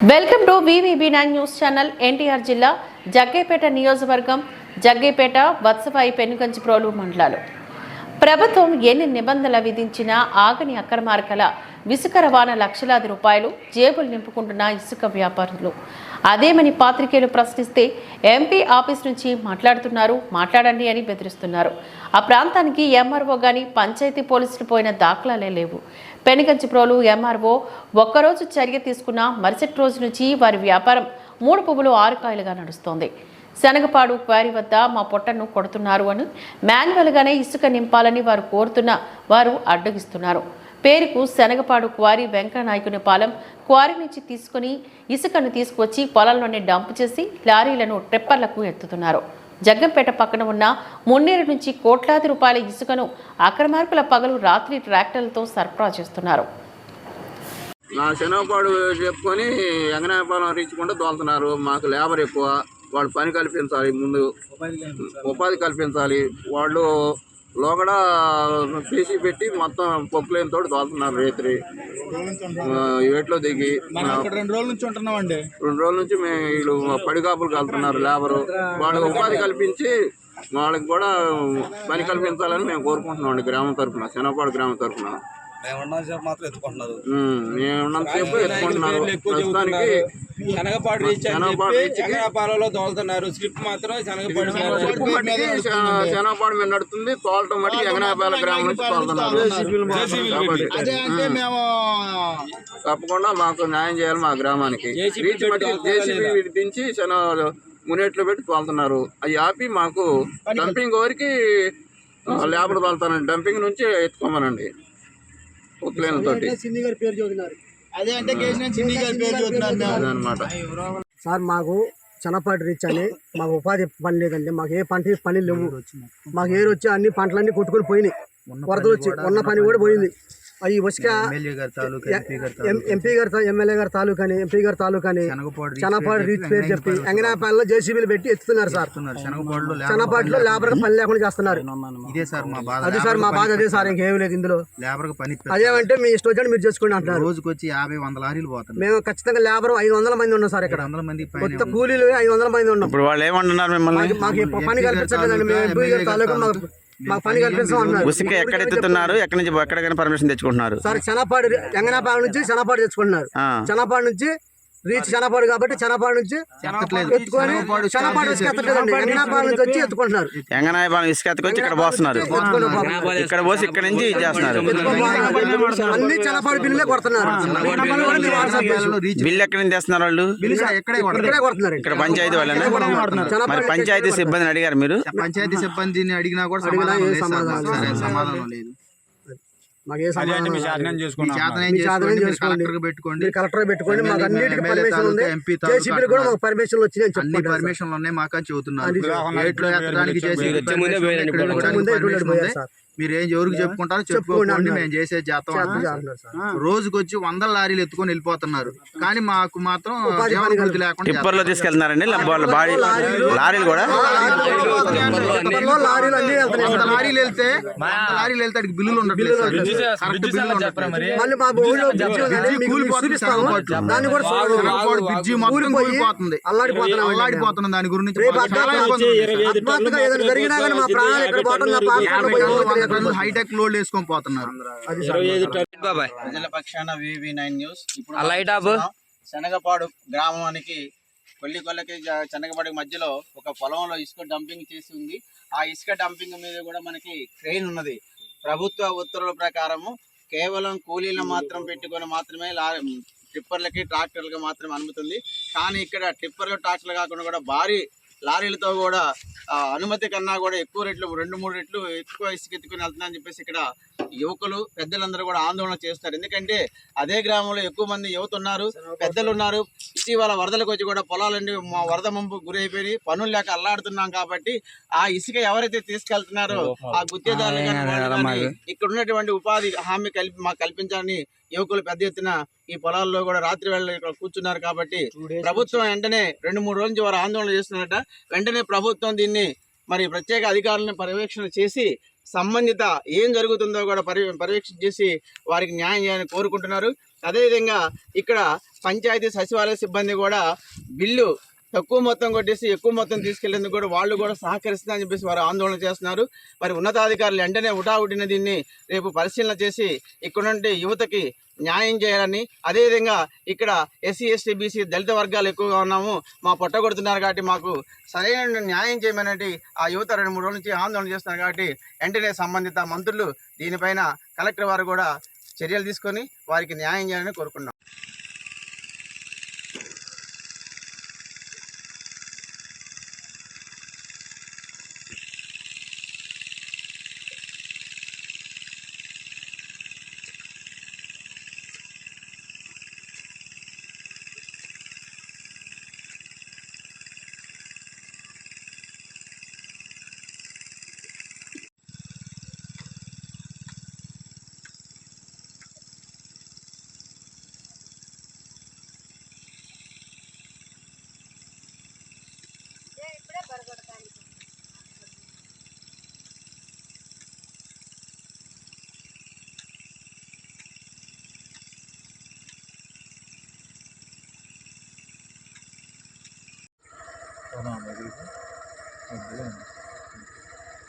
Welcome to VVB nine news channel NTR జిల్లా జగ్గేపేట నియోజకవర్గం జగ్గేపేట వత్సవాయి పెనుగంచి ప్రోలు మండలాలు. ప్రభుత్వం ఎన్ని నిబంధనలు విధించినా ఆగని అక్రమార్కల ఇసుక రవాణా లక్షలాది రూపాయలు జేబులు నింపుకుంటున్న ఇసుక వ్యాపారులు. అదేమని పాత్రికేయులు ప్రశ్నిస్తే ఎంపీ ఆఫీస్ నుంచి మాట్లాడుతున్నారు. మాట్లాడండి అని బెదిరిస్తున్నారు. ఆ ప్రాంతానికి ఎంఆర్ఓ గాని పంచాయతీ పోలీసులు పోయిన దాఖలాలే లేవు. పెనుగంచిప్రోలు ఎంఆర్ఓ ఒక్కరోజు చర్య తీసుకున్న మరుసటి రోజు నుంచి వారి వ్యాపారం మూడు పువ్వులు ఆరు కాయలుగా నడుస్తోంది. శనగపాడు క్వారీ వద్ద మా పొట్టను కొడుతున్నారు అని మాన్యువల్గానే ఇసుక నింపాలని వారు కోరుతున్న వారు అడ్డగిస్తున్నారు. పేరుకు శనగపాడు క్వారీ వెంకటనాయకుని పాలెం క్వారీ నుంచి తీసుకుని ఇసుకను తీసుకువచ్చి పొలంలోనే డంప్ చేసి లారీలను ట్రిప్పర్లకు ఎత్తుతున్నారు. జగ్గంపేట పక్కన ఉన్న మున్నేరు నుంచి కోట్లాది రూపాయల ఇసుకను అక్రమార్కుల పగలు రాత్రి ట్రాక్టర్లతో సరఫరా చేస్తున్నారు. నా శనగపాడు చెప్పుకొని ఎంగనాయపాలెం కూడా తోలుతున్నారు. మాకు లేబర్ ఎక్కువ. వాళ్ళు పని కల్పించాలి ముందు. ఉపాధి కల్పించాలి. వాళ్ళు లోగడ తీసి పెట్టి మొత్తం పొక్కులేని తోటి దోలుతున్నారు రేత్రి ఏట్లో దిగి రెండు రోజుల నుంచి ఉంటున్నామండి. రెండు రోజుల నుంచి మేము వీళ్ళు పడిగాపులు కలుతున్నారు లేబరు. వాళ్ళకి ఉపాధి కల్పించి వాళ్ళకి కూడా పని కల్పించాలని మేము కోరుకుంటున్నాం గ్రామం తరఫున శనగపాడు గ్రామం తరఫున. సేపు మాత్రం ఎత్తుకుంటున్నారు. ఎత్తుకుంటున్నారు. ప్రస్తుతానికి శనగపాడు రీచ్ శనగపాలలో తోలుతున్నారు. స్లిప్ మాత్రం శనగపాడు శనగపాడు మీద నడుతుంది తోలటం గ్రామం నుంచి తోలుతున్నారు. కాబట్టి అదే అంటే మేము. తప్పకుండా మాకు న్యాయం చేయాలి మా గ్రామానికి. రీచ్ జేసీబీ వీటి దించి శన మునేట్లో పెట్టి తోలుతున్నారు. అవి ఆపి మాకు డంపింగ్ వరకు లేబర్ తోలుతానండి. డంపింగ్ నుంచి ఎత్తుకోమనండి. అదే అంటే గారి పేరు సార్ మాకు చనపాటి రీచ్ అని మాకు ఉపాధి పని లేదండి. మాకు ఏ పంట పని లేవు. మాకు ఏరు వచ్చి అన్ని పంటలన్నీ కొట్టుకొని పోయినాయి. వరదలు వచ్చి ఉన్న పని కూడా పోయింది. అవి ఇసుక ఎం- ఎంపీ గారి ఎమ్మెల్యే గారి తాలూకా అని ఎంపీ గారి తాలూకా అని చనపాటి రీచ్ పేరు చెప్పి ఎంగనాపాలలో జేసీబీలు పెట్టి ఎత్తుతున్నారు సార్. చనపాటిలో లేబర్ పని లేకుండా చేస్తున్నారు. ఇదే సార్ మా బాధ. అది సార్ మా బాధ అదే సార్ ఇంకేం లేదు ఇందులో. లేబర్ పని అదేమంటే మీ ఇష్టం వచ్చినట్టు మీరు చేసుకోండి అంటున్నారు. రోజుకి వచ్చి యాభై వందల లారీలు పోతున్నాయి. మేము ఖచ్చితంగా లేబర్ ఐదు వందల మంది ఉన్నాం సార్ ఇక్కడ. వందల మంది పైన కొత్త కూలీలు ఐదు వందల మంది ఉన్నాం. ఇప్పుడు వాళ్ళు ఏమంటున్నారు మిమ్మల్ని? మాకు- ఈ పని కల్పించలేదండి మేము ఎంపీ గారి తాలూకా. మాకు పని కల్పిస్తాం అన్నారు ఉసుక ఎక్కడ ఎత్తుతున్నారు? ఎక్కడి నుంచి ఎక్కడికైనా పర్మిషన్ తెచ్చుకుంటున్నారు? సార్ చనపాడు ఎంగనాపాడు నుంచి చనపాడు తెచ్చుకుంటున్నారు ఆ. చనపాడు నుంచి రీచ్ చనపాడు కాబట్టి చనపాడు నుంచి ఎత్తుకొని చనపాడు వచ్చి ఎత్తలేదండి ఎంగనాపాడు నుంచి వచ్చి ఎత్తుకుంటున్నారు. ఎంగనాయపాలెం ఇసుక ఎత్తుకొచ్చి ఇక్కడ పోస్తున్నారు. ఇక్కడ పోసి ఇక్కడ నుంచి చేస్తున్నారు. అన్ని చనపాడు బిల్లులే కొడుతున్నారు. బిల్లు ఎక్కడి నుంచి తెస్తున్నారు వాళ్ళు. ఇక్కడే కొడుతున్నారు. ఇక్కడ పంచాయతీ వాళ్ళేనా? మరి పంచాయతీ సిబ్బందిని అడిగారు మీరు? పంచాయతీ సిబ్బందిని అడిగినా కూడా సమాధానం లేదు. పెట్టుకోండి. మీరు కలెక్టర్ పెట్టుకోండి. మాకు అన్నిటికీ పర్మిషన్ ఉంది. జేసీబీలు కూడా మాకు పర్మిషన్లు వచ్చినాయి అని అన్ని. పర్మిషన్లు ఉన్నాయి మాకు అని చెబుతున్నారు మీరు ఏం ఎవరికి చెప్పుకుంటారో చెప్పుకోండి. మేము చేసే చేస్తాం చేద్దాం అంటున్నారు. అంటున్నారు సార్. రోజుకి వచ్చి వందల లారీలు ఎత్తుకొని వెళ్ళిపోతున్నారు. కానీ మాకు మాత్రం ఉపాధి జీవన పని వృత్తి లేకుండా టిప్పర్లో తీసుకెళ్తున్నారండి లారీలు. కూడా? లారీలు వంద వెళ్తే వంద లారీలు వెళ్తే అడిగి బిల్లులు ఉండట్లేదు. కరెక్ట్ బిల్లులు ఉండట్లేదు. కూలిపోతుంది మొత్తం కూలిపోతుంది అల్లాడిపోతున్నాం దాని గురించి చాలా ఇబ్బంది జరిగినా కానీ మా ప్రాణాలు ఇక్కడ పోవటం హైటెక్ లోడ్ వేసుకొని పోతున్నారు. ప్రజల పక్షాన వివి నైన్ న్యూస్. ఇప్పుడు లైట్. మనం శనగపాడు గ్రామానికి కొల్లి కొల్లకి శనగపాడు మధ్యలో ఒక పొలంలో ఇసుక డంపింగ్ చేసి ఉంది. ఆ ఇసుక డంపింగ్ మీద కూడా మనకి క్రెయిన్ ఉన్నది. ప్రభుత్వ ఉత్తర్వుల ప్రకారము కేవలం కూలీలు మాత్రం పెట్టుకొని మాత్రమే లారీ టిప్పర్లకి ట్రాక్టర్లకి మాత్రమే అనుమతి ఉంది. కానీ ఇక్కడ టిప్పర్లు ట్రాక్టర్లు కాకుండా కూడా భారీ లారీలతో కూడా అనుమతి కన్నా కూడా ఎక్కువ రెట్లు రెండు మూడు రెట్లు ఎక్కువ ఇసుక ఎత్తుకుని వెళ్తున్నారని చెప్పేసి ఇక్కడ యువకులు పెద్దలందరూ కూడా ఆందోళన చేస్తారు ఎందుకంటే అదే గ్రామంలో ఎక్కువ మంది యువత ఉన్నారు పెద్దలు ఉన్నారు. ఇటీవల వరదలకు వచ్చి కూడా పొలాలన్నీ మా వరద ముంపు గురి అయిపోయి పనులు లేక అల్లాడుతున్నాం కాబట్టి ఆ ఇసుక ఎవరైతే తీసుకెళ్తున్నారో ఆ గుత్తేదారులు కానీ ఇక్కడ ఉన్నటువంటి ఉపాధి హామీ కల్పి మాకు కల్పించాలని యువకులు పెద్ద ఎత్తున ఈ పొలాల్లో కూడా రాత్రి వేళ ఇక్కడ కూర్చున్నారు కాబట్టి ప్రభుత్వం వెంటనే రెండు మూడు రోజుల నుంచి వారు ఆందోళన చేస్తున్నారట. వెంటనే ప్రభుత్వం దీన్ని మరి ప్రత్యేక అధికారులను పర్యవేక్షణ చేసి సంబంధిత ఏం జరుగుతుందో కూడా పర్య పర్యవేక్షణ చేసి వారికి న్యాయం చేయాలని కోరుకుంటున్నారు. అదేవిధంగా ఇక్కడ పంచాయతీ సచివాలయ సిబ్బంది కూడా బిల్లు తక్కువ మొత్తం కొట్టేసి ఎక్కువ మొత్తం తీసుకెళ్ళేందుకు కూడా వాళ్ళు కూడా సహకరిస్తుందని చెప్పేసి వారు ఆందోళన చేస్తున్నారు. మరి ఉన్నతాధికారులు వెంటనే ఉటావుటిన దీన్ని రేపు పరిశీలన చేసి ఇక్కడ నుండి యువతకి న్యాయం చేయాలని అదేవిధంగా ఇక్కడ ఎస్సీ ఎస్టీ బీసీ దళిత వర్గాలు ఎక్కువగా ఉన్నాము మా పొట్టగొడుతున్నారు కాబట్టి మాకు సరైన న్యాయం చేయమనేటి ఆ యువత రెండు మూడు రోజుల నుంచి ఆందోళన చేస్తున్నారు కాబట్టి వెంటనే సంబంధిత మంత్రులు దీనిపైన కలెక్టర్ వారు కూడా చర్యలు తీసుకొని వారికి న్యాయం చేయాలని కోరుకున్నాం Hallelujah. Amen.